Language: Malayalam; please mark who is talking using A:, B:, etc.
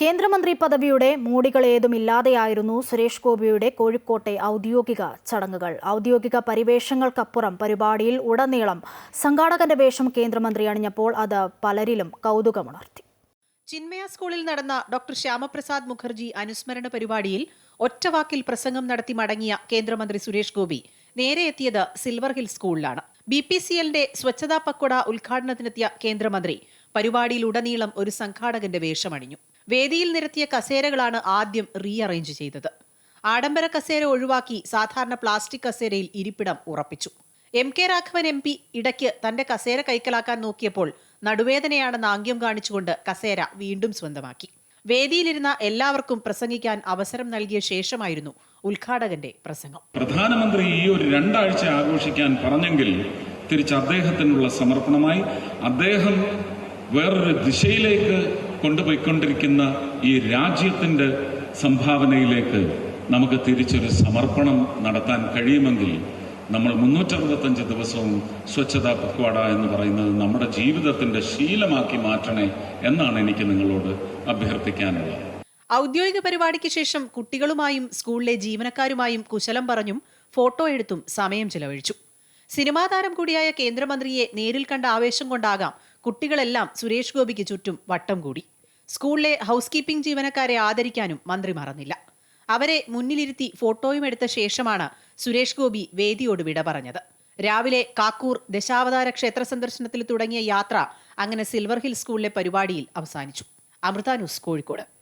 A: കേന്ദ്രമന്ത്രി പദവിയുടെ മൂടികളേതുമില്ലാതെയായിരുന്നു സുരേഷ് ഗോപിയുടെ കോഴിക്കോട്ടെ ഔദ്യോഗിക ചടങ്ങുകൾ. ഔദ്യോഗിക പരിവേഷങ്ങൾക്കപ്പുറം പരിപാടിയിൽ ഉടനീളം സംഘാടകന്റെ വേഷം കേന്ദ്രമന്ത്രി അണിഞ്ഞപ്പോൾ അത് പലരിലും കൗതുകമുണർത്തി.
B: ചിന്മയ സ്കൂളിൽ നടന്ന ഡോക്ടർ ശ്യാമപ്രസാദ് മുഖർജി അനുസ്മരണ പരിപാടിയിൽ ഒറ്റവാക്കിൽ പ്രസംഗം നടത്തി മടങ്ങിയ കേന്ദ്രമന്ത്രി സുരേഷ് ഗോപി നേരെ എത്തിയത് സിൽവർ ഹിൽ സ്കൂളിലാണ്. ബി പി സി എല്ലിന്റെ സ്വച്ഛതാ പക്വട ഉദ്ഘാടനത്തിനെത്തിയ കേന്ദ്രമന്ത്രി പരിപാടിയിലുടനീളം ഒരു സംഘാടകന്റെ വേഷമണിഞ്ഞു. വേദിയിൽ നിരത്തിയ കസേരകളാണ് ആദ്യം റീഅറേഞ്ച് ചെയ്തത്. ആഡംബര കസേര ഒഴിവാക്കി സാധാരണ പ്ലാസ്റ്റിക് കസേരയിൽ ഇരിപ്പിടം ഉറപ്പിച്ചു. M K Raghavan M P ഇടയ്ക്ക് തന്റെ കസേര കൈക്കലാക്കാൻ നോക്കിയപ്പോൾ നടുവേദനയാണെന്ന് ആംഗ്യം കാണിച്ചുകൊണ്ട് കസേര വീണ്ടും സ്വന്തമാക്കി. വേദിയിലിരുന്ന എല്ലാവർക്കും പ്രസംഗിക്കാൻ അവസരം നൽകിയ ശേഷമായിരുന്നു ഉദ്ഘാടകന്റെ പ്രസംഗം.
C: പ്രധാനമന്ത്രി ഈ ഒരു രണ്ടാഴ്ച ആഘോഷിക്കാൻ പറഞ്ഞെങ്കിൽ തിരിച്ച് അദ്ദേഹത്തിനുള്ള സമർപ്പണമായി അദ്ദേഹം വേറൊരു ദിശയിലേക്ക് കൊണ്ടുപോയിക്കൊണ്ടിരിക്കുന്ന ഈ രാജ്യത്തിന്റെ സംഭാവനയിലേക്ക് നമുക്ക് തിരിച്ചൊരു സമർപ്പണം നടത്താൻ കഴിയുമെങ്കിൽ നമ്മൾ മുന്നൂറ്ററുപത്തഞ്ച് ദിവസവും സ്വച്ഛതാ പക്വാട എന്ന് പറയുന്നത് നമ്മുടെ ജീവിതത്തിന്റെ ശീലമാക്കി മാറ്റണേ എന്നാണ് എനിക്ക് നിങ്ങളോട് അഭ്യർത്ഥിക്കാനുള്ളത്.
B: ഔദ്യോഗിക പരിപാടിക്ക് ശേഷം കുട്ടികളുമായും സ്കൂളിലെ ജീവനക്കാരുമായും കുശലം പറഞ്ഞും ഫോട്ടോ എടുത്തും സമയം ചിലവഴിച്ചു. സിനിമാ താരം കൂടിയായ കേന്ദ്രമന്ത്രിയെ നേരിൽ കണ്ട ആവേശം കൊണ്ടാകാം കുട്ടികളെല്ലാം സുരേഷ് ഗോപിക്ക് ചുറ്റും വട്ടം കൂടി. സ്കൂളിലെ ഹൗസ് കീപ്പിംഗ് ജീവനക്കാരെ ആദരിക്കാനും മന്ത്രി മറന്നില്ല. അവരെ മുന്നിലിരുത്തി ഫോട്ടോയും എടുത്ത ശേഷമാണ് സുരേഷ് ഗോപി വേദിയോട് വിട പറഞ്ഞത്. രാവിലെ കാക്കൂർ ദശാവതാര ക്ഷേത്ര സന്ദർശനത്തിൽ തുടങ്ങിയ യാത്ര അങ്ങനെ സിൽവർ ഹിൽ സ്കൂളിലെ പരിപാടിയിൽ അവസാനിച്ചു. അമൃത ന്യൂസ് കോഴിക്കോട്.